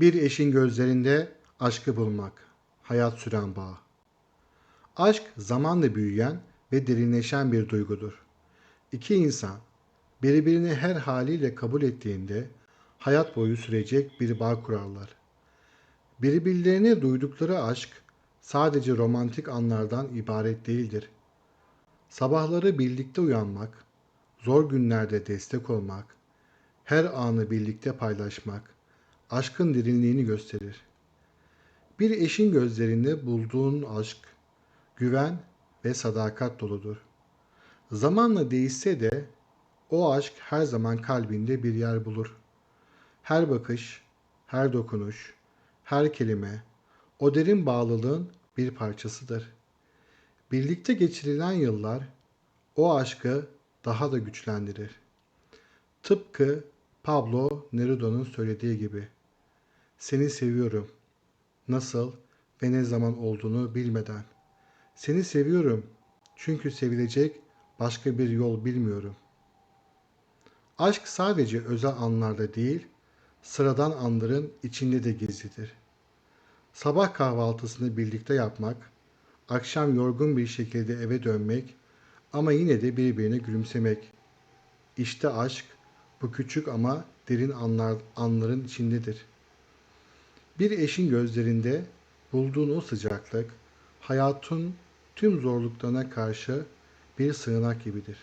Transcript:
Bir eşin gözlerinde aşkı bulmak, hayat süren bağ. Aşk zamanla büyüyen ve derinleşen bir duygudur. İki insan birbirini her haliyle kabul ettiğinde hayat boyu sürecek bir bağ kurarlar. Birbirlerine duydukları aşk sadece romantik anlardan ibaret değildir. Sabahları birlikte uyanmak, zor günlerde destek olmak, her anı birlikte paylaşmak aşkın derinliğini gösterir. Bir eşin gözlerinde bulduğun aşk, güven ve sadakat doludur. Zamanla değişse de o aşk her zaman kalbinde bir yer bulur. Her bakış, her dokunuş, her kelime o derin bağlılığın bir parçasıdır. Birlikte geçirilen yıllar o aşkı daha da güçlendirir. Tıpkı Pablo Neruda'nın söylediği gibi. Seni seviyorum. Nasıl ve ne zaman olduğunu bilmeden. Seni seviyorum çünkü sevilecek başka bir yol bilmiyorum. Aşk sadece özel anlarda değil, sıradan anların içinde de gizlidir. Sabah kahvaltısını birlikte yapmak, akşam yorgun bir şekilde eve dönmek ama yine de birbirine gülümsemek. İşte aşk bu küçük ama derin anlar, anların içindedir. Bir eşin gözlerinde bulduğun o sıcaklık hayatın tüm zorluklarına karşı bir sığınak gibidir.